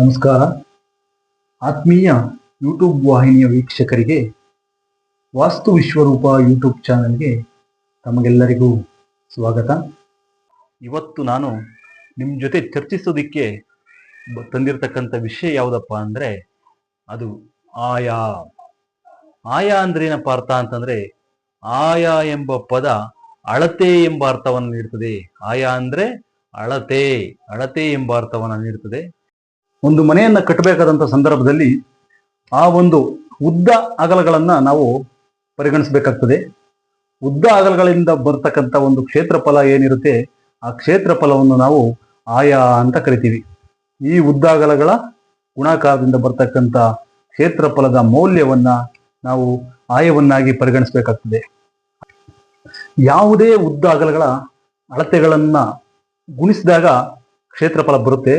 ನಮಸ್ಕಾರ. ಆತ್ಮೀಯ ಯೂಟ್ಯೂಬ್ ವಾಹಿನಿಯ ವೀಕ್ಷಕರಿಗೆ, ವಾಸ್ತು ವಿಶ್ವರೂಪ ಯೂಟ್ಯೂಬ್ ಚಾನಲ್ಗೆ ತಮಗೆಲ್ಲರಿಗೂ ಸ್ವಾಗತ. ಇವತ್ತು ನಾನು ನಿಮ್ಮ ಜೊತೆ ಚರ್ಚಿಸೋದಿಕ್ಕೆ ತಂದಿರತಕ್ಕಂಥ ವಿಷಯ ಯಾವುದಪ್ಪ ಅಂದರೆ, ಅದು ಆಯಾ. ಆಯಾ ಅಂದ್ರೆ ಏನಪ್ಪ ಅರ್ಥ ಅಂತಂದ್ರೆ, ಆಯಾ ಎಂಬ ಪದ ಅಳತೆ ಎಂಬ ಅರ್ಥವನ್ನು ನೀಡುತ್ತದೆ ಆಯಾ ಅಂದ್ರೆ ಅಳತೆ ಅಳತೆ ಎಂಬ ಅರ್ಥವನ್ನು ನೀಡುತ್ತದೆ ಒಂದು ಮನೆಯನ್ನ ಕಟ್ಟಬೇಕಾದಂತ ಸಂದರ್ಭದಲ್ಲಿ ಆ ಒಂದು ಉದ್ದ ಅಗಲಗಳನ್ನ ನಾವು ಪರಿಗಣಿಸಬೇಕಾಗ್ತದೆ. ಉದ್ದ ಅಗಲಗಳಿಂದ ಬರ್ತಕ್ಕಂಥ ಒಂದು ಕ್ಷೇತ್ರಫಲ ಏನಿರುತ್ತೆ, ಆ ಕ್ಷೇತ್ರಫಲವನ್ನು ನಾವು ಆಯಾ ಅಂತ ಕರಿತೀವಿ. ಈ ಉದ್ದ ಅಗಲಗಳ ಗುಣಾಕಾರದಿಂದ ಬರ್ತಕ್ಕಂಥ ಕ್ಷೇತ್ರಫಲದ ಮೌಲ್ಯವನ್ನ ನಾವು ಆಯವನ್ನಾಗಿ ಪರಿಗಣಿಸಬೇಕಾಗ್ತದೆ. ಯಾವುದೇ ಉದ್ದ ಅಗಲಗಳ ಅಳತೆಗಳನ್ನ ಗುಣಿಸಿದಾಗ ಕ್ಷೇತ್ರಫಲ ಬರುತ್ತೆ.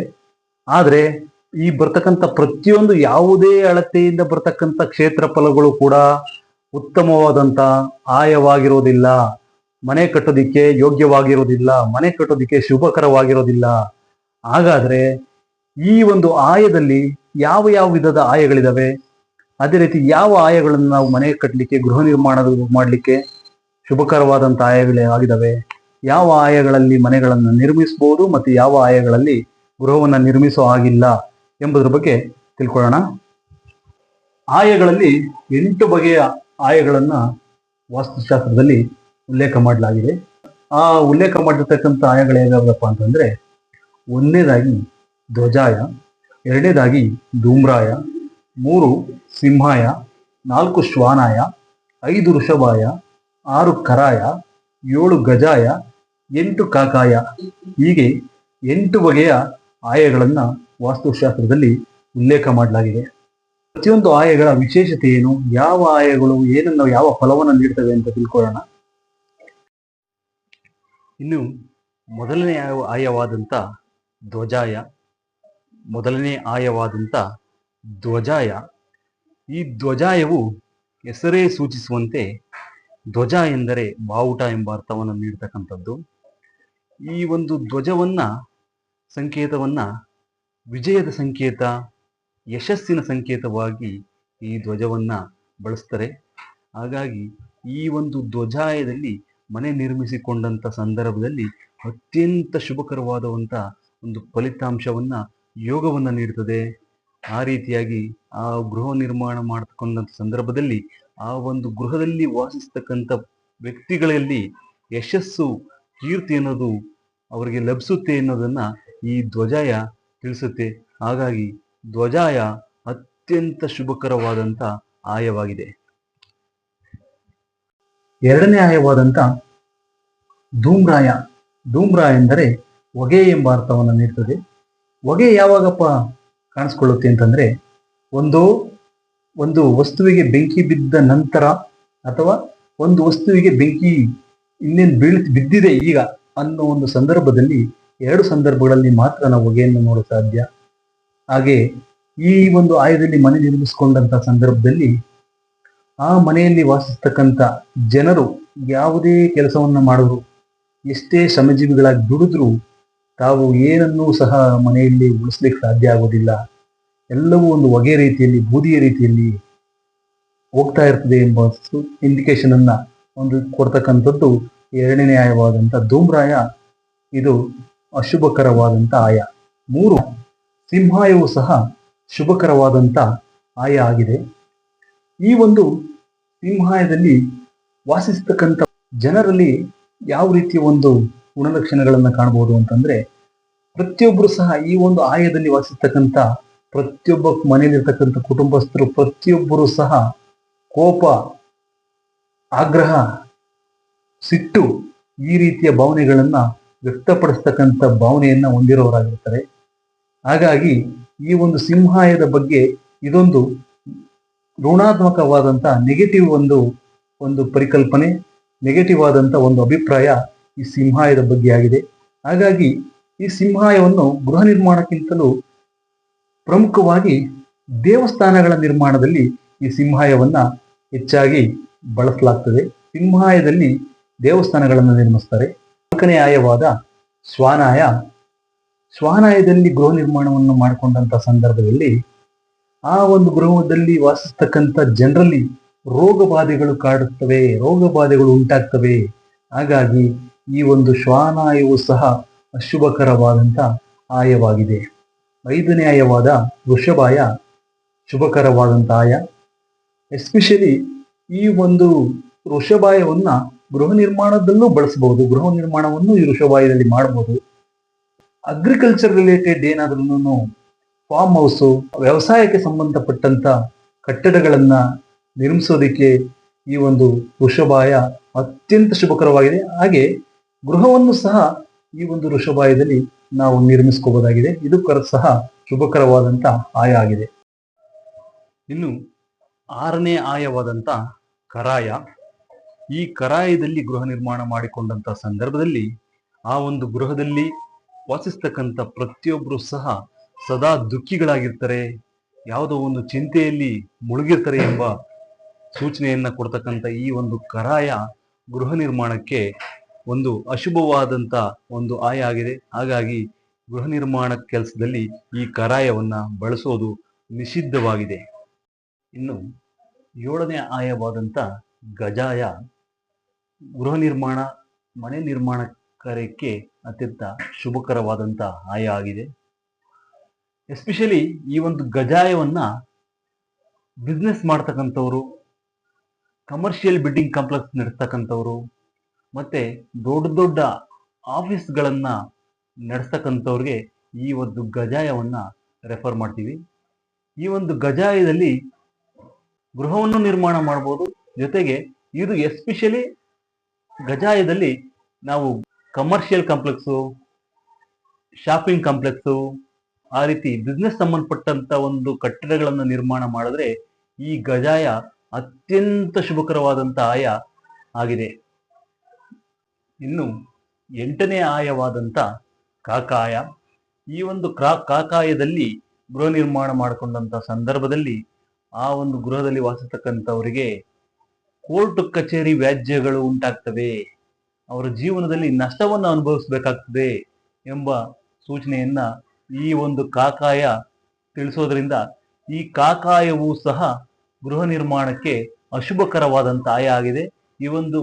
ಆದರೆ ಈ ಬರ್ತಕ್ಕಂಥ ಪ್ರತಿಯೊಂದು ಯಾವುದೇ ಅಳತೆಯಿಂದ ಬರ್ತಕ್ಕಂಥ ಕ್ಷೇತ್ರಫಲಗಳು ಕೂಡ ಉತ್ತಮವಾದಂತ ಆಯವಾಗಿರೋದಿಲ್ಲ. ಮನೆ ಕಟ್ಟೋದಿಕ್ಕೆ ಯೋಗ್ಯವಾಗಿರೋದಿಲ್ಲ. ಮನೆ ಕಟ್ಟೋದಿಕ್ಕೆ ಶುಭಕರವಾಗಿರೋದಿಲ್ಲ. ಹಾಗಾದ್ರೆ ಈ ಒಂದು ಆಯದಲ್ಲಿ ಯಾವ ಯಾವ ವಿಧದ ಆಯಗಳಿದಾವೆ? ಅದೇ ರೀತಿ ಯಾವ ಆಯಗಳನ್ನು ನಾವು ಮನೆ ಕಟ್ಟಲಿಕ್ಕೆ, ಗೃಹ ನಿರ್ಮಾಣ ಮಾಡಲಿಕ್ಕೆ ಶುಭಕರವಾದಂಥ ಆಯಗಳೇ ಆಗಿದಾವೆ? ಯಾವ ಆಯಗಳಲ್ಲಿ ಮನೆಗಳನ್ನು ನಿರ್ಮಿಸಬಹುದು ಮತ್ತು ಯಾವ ಆಯಗಳಲ್ಲಿ ಗೃಹವನ್ನು ನಿರ್ಮಿಸೋ ಹಾಗಿಲ್ಲ? ಎಂಬುದರ ಬಗ್ಗೆ ತಿಳ್ಕೊಳ್ಳೋಣ. ಆಯಗಳಲ್ಲಿ ಎಂಟು ಬಗೆಯ ಆಯಗಳನ್ನು ವಾಸ್ತುಶಾಸ್ತ್ರದಲ್ಲಿ ಉಲ್ಲೇಖ ಮಾಡಲಾಗಿದೆ. ಆ ಉಲ್ಲೇಖ ಮಾಡಿರ್ತಕ್ಕಂಥ ಆಯಗಳು ಯಾವ್ಯಾವಪ್ಪ ಅಂತಂದ್ರೆ, ಒಂದನೇದಾಗಿ ಧ್ವಜಾಯ, ಎರಡನೇದಾಗಿ ಧೂಮ್ರಾಯ, ಮೂರು ಸಿಂಹಾಯ, ನಾಲ್ಕು ಶ್ವಾನಾಯ, ಐದು ಋಷಭಾಯ, ಆರು ಕರಾಯ, ಏಳು ಗಜಾಯ, ಎಂಟು ಕಾಕಾಯ ಹೀಗೆ ಎಂಟು ಬಗೆಯ ಆಯಗಳನ್ನ ವಾಸ್ತುಶಾಸ್ತ್ರದಲ್ಲಿ ಉಲ್ಲೇಖ ಮಾಡಲಾಗಿದೆ. ಪ್ರತಿಯೊಂದು ಆಯಗಳ ವಿಶೇಷತೆ ಏನು? ಯಾವ ಆಯಗಳು? ಏನನ್ನು ಯಾವ ಫಲವನ್ನು ನೀಡ್ತವೆ ಅಂತ ತಿಳ್ಕೊಳ್ಳೋಣ. ಇನ್ನು ಮೊದಲನೇ ಆಯ- ಆಯವಾದಂಥ ಧ್ವಜಾಯ, ಮೊದಲನೇ ಆಯವಾದಂಥ ಧ್ವಜಾಯ. ಈ ಧ್ವಜಾಯವು ಹೆಸರೇ ಸೂಚಿಸುವಂತೆ ಧ್ವಜ ಎಂದರೆ ಬಾವುಟ ಎಂಬ ಅರ್ಥವನ್ನು ನೀಡ್ತಕ್ಕಂಥದ್ದು. ಈ ಒಂದು ಧ್ವಜವನ್ನ ಸಂಕೇತವನ್ನ ವಿಜಯದ ಸಂಕೇತ, ಯಶಸ್ಸಿನ ಸಂಕೇತವಾಗಿ ಈ ಧ್ವಜವನ್ನ ಬಳಸ್ತಾರೆ. ಹಾಗಾಗಿ ಈ ಒಂದು ಧ್ವಜಾಯದಲ್ಲಿ ಮನೆ ನಿರ್ಮಿಸಿಕೊಂಡಂತ ಸಂದರ್ಭದಲ್ಲಿ ಅತ್ಯಂತ ಶುಭಕರವಾದಂತ ಒಂದು ಫಲಿತಾಂಶವನ್ನ ಯೋಗವನ್ನ ನೀಡುತ್ತದೆ ಆ ರೀತಿಯಾಗಿ ಆ ಗೃಹ ನಿರ್ಮಾಣ ಮಾಡಿಕೊಂಡಂತ ಸಂದರ್ಭದಲ್ಲಿ ಆ ಒಂದು ಗೃಹದಲ್ಲಿ ವಾಸಿಸ್ತಕ್ಕಂಥ ವ್ಯಕ್ತಿಗಳಲ್ಲಿ ಯಶಸ್ಸು, ಕೀರ್ತಿ ಅನ್ನೋದು ಅವರಿಗೆ ಲಭಿಸುತ್ತೆ ಅನ್ನೋದನ್ನ ಈ ಧ್ವಜಾಯ ತಿಳಿಸುತ್ತೆ ಹಾಗಾಗಿ ಧ್ವಜಾಯ ಅತ್ಯಂತ ಶುಭಕರವಾದಂತ ಆಯವಾಗಿದೆ. ಎರಡನೇ ಆಯವಾದಂತ ಧೂಮ್ರಾಯ. ಧೂಮ್ರಾಯ ಎಂದರೆ ಹೊಗೆ ಎಂಬ ಅರ್ಥವನ್ನು ನೀಡ್ತದೆ. ಹೊಗೆ ಯಾವಾಗಪ್ಪ ಕಾಣಿಸ್ಕೊಳ್ಳುತ್ತೆ ಅಂತಂದ್ರೆ ಒಂದು ಒಂದು ವಸ್ತುವಿಗೆ ಬೆಂಕಿ ಬಿದ್ದ ನಂತರ ಅಥವಾ ಒಂದು ವಸ್ತುವಿಗೆ ಬೆಂಕಿ ಇನ್ನೇನು ಬೀಳ್, ಬಿದ್ದಿದೆ ಈಗ ಅನ್ನೋ ಒಂದು ಸಂದರ್ಭದಲ್ಲಿ ಎರಡು ಸಂದರ್ಭಗಳಲ್ಲಿ ಮಾತ್ರ ನಾವು ಹೊಗೆಯನ್ನು ನೋಡಲು ಸಾಧ್ಯ. ಹಾಗೆ ಈ ಒಂದು ಆಯದಲ್ಲಿ ಮನೆ ನಿರ್ಮಿಸಿಕೊಂಡಂತ ಸಂದರ್ಭದಲ್ಲಿ ಆ ಮನೆಯಲ್ಲಿ ವಾಸಿಸ್ತಕ್ಕಂಥ ಜನರು ಯಾವುದೇ ಕೆಲಸವನ್ನು ಮಾಡಿದ್ರು ಎಷ್ಟೇ ಶ್ರಮಜೀವಿಗಳಾಗಿ ದುಡಿದ್ರು ತಾವು ಏನನ್ನೂ ಸಹ ಮನೆಯಲ್ಲಿ ಉಳಿಸ್ಲಿಕ್ಕೆ ಸಾಧ್ಯ ಆಗೋದಿಲ್ಲ. ಎಲ್ಲವೂ ಒಂದು ಹೊಗೆ ರೀತಿಯಲ್ಲಿ, ಬೂದಿಯ ರೀತಿಯಲ್ಲಿ ಹೋಗ್ತಾ ಇರ್ತದೆ ಎಂಬ ಇಂಡಿಕೇಶನ್ ಅನ್ನ ಒಂದು ಕೊಡ್ತಕ್ಕಂಥದ್ದು ಎರಡನೇ ಆಯವಾದಂಥ ಧೂಮ್ರಾಯ. ಇದು ಅಶುಭಕರವಾದಂಥ ಆಯ. ಮೂರು, ಸಿಂಹಾಯವು ಸಹ ಶುಭಕರವಾದಂಥ ಆಯ ಆಗಿದೆ. ಈ ಒಂದು ಸಿಂಹಾಯದಲ್ಲಿ ವಾಸಿಸ್ತಕ್ಕಂಥ ಜನರಲ್ಲಿ ಯಾವ ರೀತಿಯ ಒಂದು ಗುಣಲಕ್ಷಣಗಳನ್ನು ಕಾಣಬಹುದು ಅಂತಂದ್ರೆ ಪ್ರತಿಯೊಬ್ಬರು ಸಹ ಈ ಒಂದು ಆಯದಲ್ಲಿ ವಾಸಿಸ್ತಕ್ಕಂಥ ಪ್ರತಿಯೊಬ್ಬ ಮನೆಯಲ್ಲಿರ್ತಕ್ಕಂಥ ಕುಟುಂಬಸ್ಥರು, ಪ್ರತಿಯೊಬ್ಬರು ಸಹ ಕೋಪ, ಆಗ್ರಹ, ಸಿಟ್ಟು ಈ ರೀತಿಯ ಭಾವನೆಗಳನ್ನ ವ್ಯಕ್ತಪಡಿಸ್ತಕ್ಕಂಥ ಭಾವನೆಯನ್ನ ಹೊಂದಿರೋರಾಗಿರ್ತಾರೆ. ಹಾಗಾಗಿ ಈ ಒಂದು ಸಿಂಹಾಯದ ಬಗ್ಗೆ ಇದೊಂದು ಋಣಾತ್ಮಕವಾದಂಥ ನೆಗೆಟಿವ್ ಒಂದು ಒಂದು ಪರಿಕಲ್ಪನೆ ನೆಗೆಟಿವ್ ಆದಂಥ ಒಂದು ಅಭಿಪ್ರಾಯ ಈ ಸಿಂಹಾಯದ ಬಗ್ಗೆ ಆಗಿದೆ. ಹಾಗಾಗಿ ಈ ಸಿಂಹಾಯವನ್ನು ಗೃಹ ನಿರ್ಮಾಣಕ್ಕಿಂತಲೂ ಪ್ರಮುಖವಾಗಿ ದೇವಸ್ಥಾನಗಳ ನಿರ್ಮಾಣದಲ್ಲಿ ಈ ಸಿಂಹಾಯವನ್ನ ಹೆಚ್ಚಾಗಿ ಬಳಸಲಾಗ್ತದೆ. ಸಿಂಹಾಯದಲ್ಲಿ ದೇವಸ್ಥಾನಗಳನ್ನು ನಿರ್ಮಿಸ್ತಾರೆ. ನಾಲ್ಕನೇ ಆಯವಾದ ಸ್ವಾನಾಯ. ಸ್ವಾನಾಯದಲ್ಲಿ ಗೃಹ ನಿರ್ಮಾಣವನ್ನು ಮಾಡಿಕೊಂಡಂತ ಸಂದರ್ಭದಲ್ಲಿ ಆ ಒಂದು ಗೃಹದಲ್ಲಿ ವಾಸಿಸ್ತಕ್ಕಂಥ ಜನರಲ್ಲಿ ರೋಗ ಬಾಧೆಗಳು ಕಾಡುತ್ತವೆ ರೋಗ ಬಾಧೆಗಳು ಉಂಟಾಗ್ತವೆ. ಹಾಗಾಗಿ ಈ ಒಂದು ಶ್ವಾನಾಯವು ಸಹ ಅಶುಭಕರವಾದಂಥ ಆಯವಾಗಿದೆ. ಐದನೇ ಆಯವಾದ ವೃಷಭಾಯ ಶುಭಕರವಾದಂಥ ಆಯ. ಎಸ್ಪೆಷಲಿ ಈ ಒಂದು ವೃಷಭಾಯವನ್ನ ಗೃಹ ನಿರ್ಮಾಣದಲ್ಲೂ ಬಳಸಬಹುದು. ಗೃಹ ನಿರ್ಮಾಣವನ್ನು ಈ ವೃಷಭಾಯದಲ್ಲಿ ಮಾಡಬಹುದು ಅಗ್ರಿಕಲ್ಚರ್ ರಿಲೇಟೆಡ್ ಏನಾದ್ರೂ ಫಾರ್ಮ್ ಹೌಸು ವ್ಯವಸಾಯಕ್ಕೆ ಸಂಬಂಧಪಟ್ಟಂತ ಕಟ್ಟಡಗಳನ್ನ ನಿರ್ಮಿಸೋದಕ್ಕೆ ಈ ಒಂದು ವೃಷಭಾಯ ಅತ್ಯಂತ ಶುಭಕರವಾಗಿದೆ. ಹಾಗೆ ಗೃಹವನ್ನು ಸಹ ಈ ಒಂದು ವೃಷಭಾಯದಲ್ಲಿ ನಾವು ನಿರ್ಮಿಸ್ಕೋಬಹುದಾಗಿದೆ ಇದು ಸಹ ಶುಭಕರವಾದಂತ ಆಯ ಆಗಿದೆ. ಇನ್ನು ಆರನೇ ಆಯವಾದಂತ ಕರಾಯ. ಈ ಕರಾಯದಲ್ಲಿ ಗೃಹ ನಿರ್ಮಾಣ ಮಾಡಿಕೊಂಡಂತ ಸಂದರ್ಭದಲ್ಲಿ ಆ ಒಂದು ಗೃಹದಲ್ಲಿ ವಾಸಿಸ್ತಕ್ಕಂಥ ಪ್ರತಿಯೊಬ್ಬರು ಸಹ ಸದಾ ದುಃಖಿಗಳಾಗಿರ್ತಾರೆ, ಯಾವುದೋ ಒಂದು ಚಿಂತೆಯಲ್ಲಿ ಮುಳುಗಿರ್ತಾರೆ ಎಂಬ ಸೂಚನೆಯನ್ನ ಕೊಡ್ತಕ್ಕಂಥ ಈ ಒಂದು ಕರಾಯ ಗೃಹ ನಿರ್ಮಾಣಕ್ಕೆ ಒಂದು ಅಶುಭವಾದಂತ ಒಂದು ಆಯ ಆಗಿದೆ. ಹಾಗಾಗಿ ಗೃಹ ನಿರ್ಮಾಣ ಕೆಲಸದಲ್ಲಿ ಈ ಕರಾಯವನ್ನ ಬಳಸೋದು ನಿಷಿದ್ಧವಾಗಿದೆ. ಇನ್ನು ಏಳನೇ ಆಯವಾದಂಥ ಗಜಾಯ ಗೃಹ ನಿರ್ಮಾಣ, ಮನೆ ನಿರ್ಮಾಣ ಕಾರ್ಯಕ್ಕೆ ಅತ್ಯಂತ ಶುಭಕರವಾದಂಥ ಆಯ ಆಗಿದೆ. ಎಸ್ಪೆಷಲಿ ಈ ಒಂದು ಗಜಾಯವನ್ನು ಬಿಸ್ನೆಸ್ ಮಾಡ್ತಕ್ಕಂಥವ್ರು ಕಮರ್ಷಿಯಲ್ ಬಿಲ್ಡಿಂಗ್ ಕಾಂಪ್ಲೆಕ್ಸ್ ನಡೆಸ್ತಕ್ಕಂಥವ್ರು ಮತ್ತು ದೊಡ್ಡ ದೊಡ್ಡ ಆಫೀಸ್ಗಳನ್ನು ನಡೆಸ್ತಕ್ಕಂಥವ್ರಿಗೆ ಈ ಒಂದು ಗಜಾಯವನ್ನು ರೆಫರ್ ಮಾಡ್ತೀವಿ. ಈ ಒಂದು ಗಜಾಯದಲ್ಲಿ ಗೃಹವನ್ನು ನಿರ್ಮಾಣ ಮಾಡ್ಬೋದು. ಜೊತೆಗೆ ಇದು ಎಸ್ಪೆಷಲಿ ಗಜಾಯದಲ್ಲಿ ನಾವು ಕಮರ್ಷಿಯಲ್ ಕಾಂಪ್ಲೆಕ್ಸು ಶಾಪಿಂಗ್ ಕಾಂಪ್ಲೆಕ್ಸು ಆ ರೀತಿ ಬಿಸ್ನೆಸ್ ಸಂಬಂಧಪಟ್ಟಂತ ಒಂದು ಕಟ್ಟಡಗಳನ್ನು ನಿರ್ಮಾಣ ಮಾಡಿದ್ರೆ ಈ ಗಜಾಯ ಅತ್ಯಂತ ಶುಭಕರವಾದಂಥ ಆಯ ಆಗಿದೆ. ಇನ್ನು ಎಂಟನೇ ಆಯವಾದಂತ ಕಾಕಾಯ. ಈ ಒಂದು ಕ್ರಾ, ಕಾಕಾಯದಲ್ಲಿ ಗೃಹ ನಿರ್ಮಾಣ ಮಾಡಿಕೊಂಡಂತ ಸಂದರ್ಭದಲ್ಲಿ ಆ ಒಂದು ಗೃಹದಲ್ಲಿ ವಾಸಿಸ್ತಕ್ಕಂಥವರಿಗೆ ಕೋರ್ಟ್ ಕಚೇರಿ ವ್ಯಾಜ್ಯಗಳು ಉಂಟಾಗ್ತವೆ. ಅವರ ಜೀವನದಲ್ಲಿ ನಷ್ಟವನ್ನು ಅನುಭವಿಸಬೇಕಾಗ್ತದೆ ಎಂಬ ಸೂಚನೆಯನ್ನ ಈ ಒಂದು ಕಾಕಾಯ ತಿಳಿಸೋದ್ರಿಂದ ಈ ಕಾಕಾಯವು ಸಹ ಗೃಹ ನಿರ್ಮಾಣಕ್ಕೆ ಅಶುಭಕರವಾದಂಥ ಆಯ ಆಗಿದೆ. ಈ ಒಂದು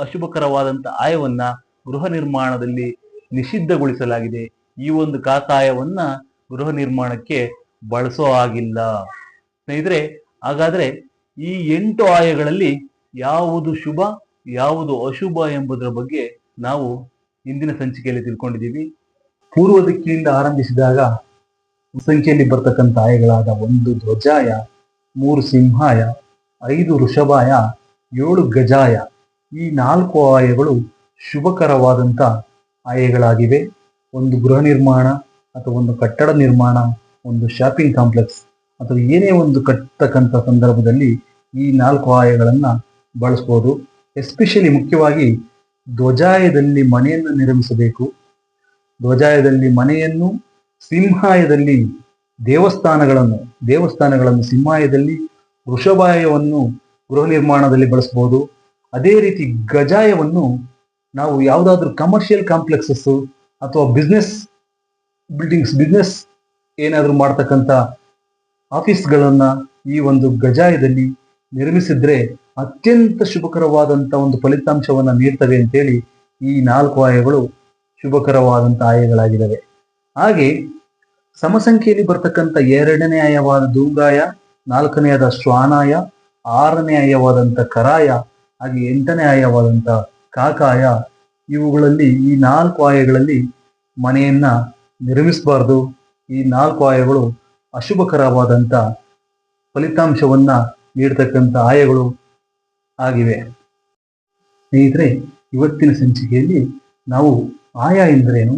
ಅಶುಭಕರವಾದಂಥ ಆಯವನ್ನ ಗೃಹ ನಿರ್ಮಾಣದಲ್ಲಿ ನಿಷಿದ್ಧಗೊಳಿಸಲಾಗಿದೆ. ಈ ಒಂದು ಕಾಕಾಯವನ್ನ ಗೃಹ ನಿರ್ಮಾಣಕ್ಕೆ ಬಳಸೋ ಆಗಿಲ್ಲ ಸ್ನೇಹಿತರೆ, ಹಾಗಾದ್ರೆ ಈ ಎಂಟು ಆಯಗಳಲ್ಲಿ ಯಾವುದು ಶುಭ, ಯಾವುದು ಅಶುಭ ಎಂಬುದರ ಬಗ್ಗೆ ನಾವು ಇಂದಿನ ಸಂಚಿಕೆಯಲ್ಲಿ ತಿಳ್ಕೊಂಡಿದ್ದೀವಿ. ಪೂರ್ವ ದಿಕ್ಕಿನಿಂದ ಆರಂಭಿಸಿದಾಗ ಸಂಖ್ಯೆಯಲ್ಲಿ ಬರ್ತಕ್ಕಂಥ ಆಯಗಳಾದ ಒಂದು ಧ್ವಜಾಯ, ಮೂರು ಸಿಂಹಾಯ, ಐದು ಋಷಭಾಯ ಏಳು ಗಜಾಯ ಈ ನಾಲ್ಕು ಆಯಗಳು ಶುಭಕರವಾದಂಥ ಆಯಗಳಾಗಿವೆ. ಒಂದು ಗೃಹ ನಿರ್ಮಾಣ ಅಥವಾ ಒಂದು ಕಟ್ಟಡ ನಿರ್ಮಾಣ, ಒಂದು ಶಾಪಿಂಗ್ ಕಾಂಪ್ಲೆಕ್ಸ್ ಅಥವಾ ಏನೇ ಒಂದು ಕಟ್ಟತಕ್ಕಂಥ ಸಂದರ್ಭದಲ್ಲಿ ಈ ನಾಲ್ಕು ಆಯಗಳನ್ನ ಬಳಸ್ಬೋದು. ಎಸ್ಪೆಷಲಿ ಮುಖ್ಯವಾಗಿ ಧ್ವಜಾಯದಲ್ಲಿ ಮನೆಯನ್ನು ನಿರ್ಮಿಸಬೇಕು. ಧ್ವಜಾಯದಲ್ಲಿ ಮನೆಯನ್ನು, ಸಿಂಹಾಯದಲ್ಲಿ ದೇವಸ್ಥಾನಗಳನ್ನು ದೇವಸ್ಥಾನಗಳನ್ನು ಸಿಂಹಾಯದಲ್ಲಿ ವೃಷಭಾಯವನ್ನು ಗೃಹ ನಿರ್ಮಾಣದಲ್ಲಿ ಬಳಸ್ಬೋದು. ಅದೇ ರೀತಿ ಗಜಾಯವನ್ನು ನಾವು ಯಾವುದಾದ್ರೂ ಕಮರ್ಷಿಯಲ್ ಕಾಂಪ್ಲೆಕ್ಸಸ್ ಅಥವಾ ಬಿಸ್ನೆಸ್ ಬಿಲ್ಡಿಂಗ್ಸ್ ಬಿಸ್ನೆಸ್ ಏನಾದರೂ ಮಾಡ್ತಕ್ಕಂಥ ಆಫೀಸ್ಗಳನ್ನು ಈ ಒಂದು ಗಜಾಯದಲ್ಲಿ ನಿರ್ಮಿಸಿದ್ರೆ ಅತ್ಯಂತ ಶುಭಕರವಾದಂತ ಒಂದು ಫಲಿತಾಂಶವನ್ನ ನೀಡ್ತವೆ ಅಂತೇಳಿ ಈ ನಾಲ್ಕು ಆಯಗಳು ಶುಭಕರವಾದಂಥ ಆಯಗಳಾಗಿದ್ದಾವೆ. ಹಾಗೆ ಸಮಸಂಖ್ಯೆಯಲ್ಲಿ ಬರ್ತಕ್ಕಂಥ ಎರಡನೇ ಆಯವಾದ ದೂಗಾಯ ನಾಲ್ಕನೆಯಾದ ಶ್ವಾನಾಯ, ಆರನೇ ಆಯವಾದಂಥ ಕರಾಯ, ಹಾಗೆ ಎಂಟನೇ ಆಯವಾದಂಥ ಕಾಕಾಯ, ಇವುಗಳಲ್ಲಿ ಈ ನಾಲ್ಕು ಆಯಗಳಲ್ಲಿ ಮನೆಯನ್ನ ನಿರ್ಮಿಸಬಾರ್ದು. ಈ ನಾಲ್ಕು ಆಯಗಳು ಅಶುಭಕರವಾದಂಥ ಫಲಿತಾಂಶವನ್ನ ನೀಡ್ತಕ್ಕಂಥ ಆಯಗಳು. ಆಗಿವೆ. ಸ್ನೇಹಿತರೆ, ಇವತ್ತಿನ ಸಂಚಿಕೆಯಲ್ಲಿ ನಾವು ಆಯ ಎಂದರೇನು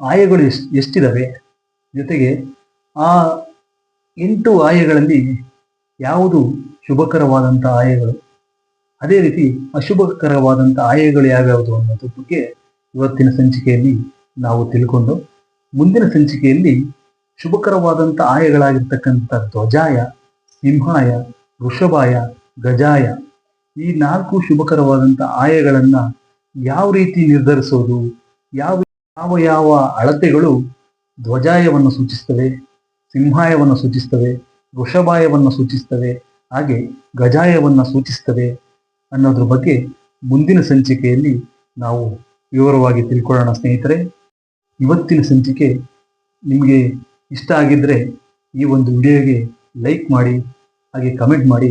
ಆಯಗಳು ಎಷ್ಟು ಎಷ್ಟಿದ್ದಾವೆ ಜೊತೆಗೆ ಆ ಎಂಟು ಆಯಗಳಲ್ಲಿ ಯಾವುದು ಶುಭಕರವಾದಂಥ ಆಯಗಳು? ಅದೇ ರೀತಿ ಅಶುಭಕರವಾದಂಥ ಆಯಗಳು ಯಾವ್ಯಾವುದು ಅನ್ನೋದ್ರ ಬಗ್ಗೆ ಇವತ್ತಿನ ಸಂಚಿಕೆಯಲ್ಲಿ ನಾವು ತಿಳ್ಕೊಂಡು, ಮುಂದಿನ ಸಂಚಿಕೆಯಲ್ಲಿ ಶುಭಕರವಾದಂಥ ಆಯಗಳಾಗಿರ್ತಕ್ಕಂಥ ಧ್ವಜಾಯ ಸಿಂಹಾಯ, ವೃಷಭಾಯ, ಗಜಾಯ. ಈ ನಾಲ್ಕು ಶುಭಕರವಾದಂಥ ಆಯಗಳನ್ನ ಯಾವ ರೀತಿ ನಿರ್ಧರಿಸೋದು? ಯಾವ ಯಾವ ಯಾವ ಅಳತೆಗಳು ಧ್ವಜಾಯವನ್ನು ಸೂಚಿಸ್ತವೆ, ಸಿಂಹಾಯವನ್ನು ಸೂಚಿಸ್ತವೆ, ವೃಷಭಾಯವನ್ನು ಸೂಚಿಸ್ತವೆ, ಹಾಗೆ ಗಜಾಯವನ್ನು ಸೂಚಿಸ್ತವೆ ಅನ್ನೋದ್ರ ಬಗ್ಗೆ ಮುಂದಿನ ಸಂಚಿಕೆಯಲ್ಲಿ ನಾವು ವಿವರವಾಗಿ ತಿಳ್ಕೊಳ್ಳೋಣ ಸ್ನೇಹಿತರೆ. ಇವತ್ತಿನ ಸಂಚಿಕೆ ನಿಮಗೆ ಇಷ್ಟ ಆಗಿದ್ದರೆ ಈ ಒಂದು ವಿಡಿಯೋಗೆ ಲೈಕ್ ಮಾಡಿ, ಹಾಗೆ ಕಮೆಂಟ್ ಮಾಡಿ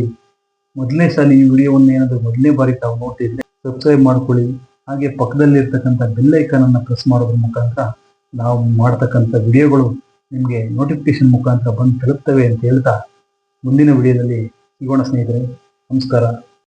ಮೊದಲನೇ ಸಲ ಈ ವಿಡಿಯೋವನ್ನು ಏನಾದರೂ ಮೊದಲನೇ ಬಾರಿ ತಾವು ನೋಡ್ತಿದ್ರೆ ಸಬ್ಸ್ಕ್ರೈಬ್ ಮಾಡ್ಕೊಳ್ಳಿ. ಹಾಗೆ ಪಕ್ಕದಲ್ಲಿರ್ತಕ್ಕಂಥ ಬೆಲ್ ಐಕನ್ ಅನ್ನು ಪ್ರೆಸ್ ಮಾಡೋದ್ರ ಮುಖಾಂತರ ನಾವು ಮಾಡ್ತಕ್ಕಂಥ ವಿಡಿಯೋಗಳು ನಿಮಗೆ ನೋಟಿಫಿಕೇಶನ್ ಮುಖಾಂತರ ಬಂದು ತಲುಪ್ತವೆ ಅಂತ ಹೇಳ್ತಾ ಮುಂದಿನ ವಿಡಿಯೋದಲ್ಲಿ ಸಿಗೋಣ ಸ್ನೇಹಿತರೆ. ನಮಸ್ಕಾರ.